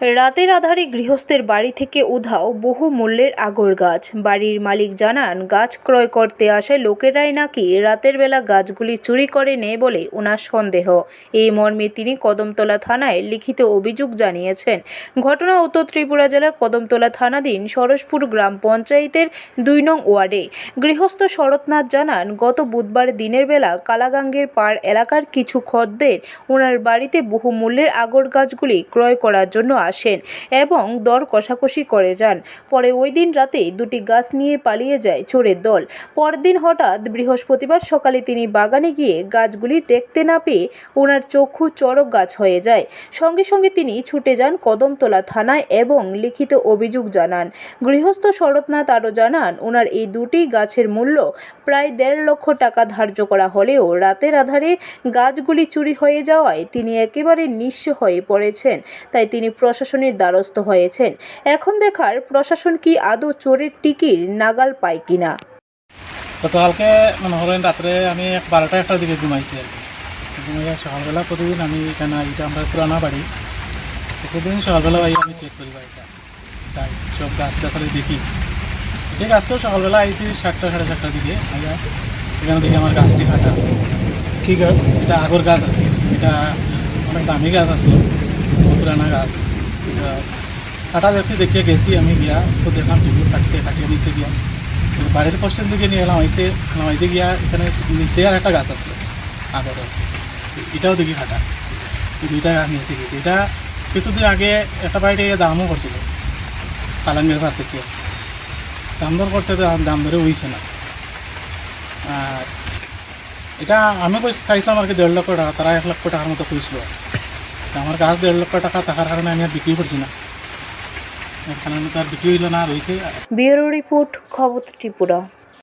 রাতের আধারে গৃহস্থের বাড়ি থেকে উধাও বহু মূল্যের আগর গাছ। বাড়ির মালিক জানান, গাছ ক্রয় করতে আসে লোকেরাই নাকি রাতের বেলা গাছগুলি চুরি করে নেয় বলে ওনার সন্দেহ। এই মর্মে তিনি কদমতলা থানায় লিখিত অভিযোগ জানিয়েছেন। ঘটনা উত্তর ত্রিপুরা জেলার কদমতলা থানাধীন সরসপুর গ্রাম পঞ্চায়েতের দুই নং ওয়ার্ডে। গৃহস্থ শরৎনাথ জানান, গত বুধবার দিনের বেলা কালাগাঙ্গের পাড় এলাকার কিছু খদ্দের ওনার বাড়িতে বহু মূল্যের আগর গাছগুলি ক্রয় করার জন্য আসেন এবং দর কষাকষি করে যান। পরে ওই দিন রাতে দুটি গাছ নিয়ে পালিয়ে যায় চোরের দল। পরদিন হঠাৎ বৃহস্পতিবার সকালে তিনি বাগানে গিয়ে গাছগুলি দেখতে না পেয়ে ওনার চক্ষু চড়ক গাছ হয়ে যায়। সঙ্গে সঙ্গে তিনি ছুটে যান কদমতলা থানায় এবং লিখিত অভিযোগ জানান। গৃহস্থ শরৎনাথ আরও জানান, ওনার এই দুটি গাছের মূল্য প্রায় দেড় লক্ষ টাকা ধার্য করা হলেও রাতের আধারে গাছগুলি চুরি হয়ে যাওয়ায় তিনি একেবারে নিঃস্ব হয়ে পড়েছেন। তাই তিনি প্রশাসনের দ্বারস্থ হয়েছেন। এখন দেখার প্রশাসন কি আদৌ চোরের টিকির নাগাল পায় কিনা। গতকালকে মনে হলেন রাত্রে আমি এক বারোটা একটার দিকে ঘুমাইছি আর কি। ঘুমাইয়া সকালবেলা প্রতিদিন আমি এখানে এটা আমরা পুরানা বাড়ি। প্রতিদিন সকালবেলা আই আমি চেক করি বাড়িটা। যাই সব গাছ গাছালি দেখি ঠিক আজকেও সকালবেলা আইছি সাতটা সাড়ে সাতটার দিকে। এখানে দেখি আমার গাছটি কাটা কি গাছ? এটা আগর গাছ আর কি। এটা অনেক দামি গাছ আছে পুরানা গাছ। কাটা দেখছি দেখিয়ে গেছি আমি গিয়া, তো দেখলাম টিভি কাটছে কাটিয়ে নিচে গিয়া। বাড়ির পশ্চিম দিকে নিয়ে এলাম আইসে নামাইতে গিয়া, এখানে নিচে আর একটা গাছ আছে আগরে এটাও দেখি কাটা দুইটা গাছ নিচে গিয়ে। এটা কিছুদিন আগে একটা বাড়িতে দামও করছিল কালাঙ্গের ভাত থেকে দাম দর করতে তো দাম ধরে হইছে না। আর এটা আমি চাইছিলাম আর কি দেড় লক্ষ টাকা তারা এক লক্ষ টাকার মতো তা আমার গাছ দেড় লক্ষ টাকা থাকার কারণে আমি আর বিক্রি করছি না। এখানে তার বিক্রি হইল না রয়েছে ব্যুরো রিপোর্ট খবর ত্রিপুরা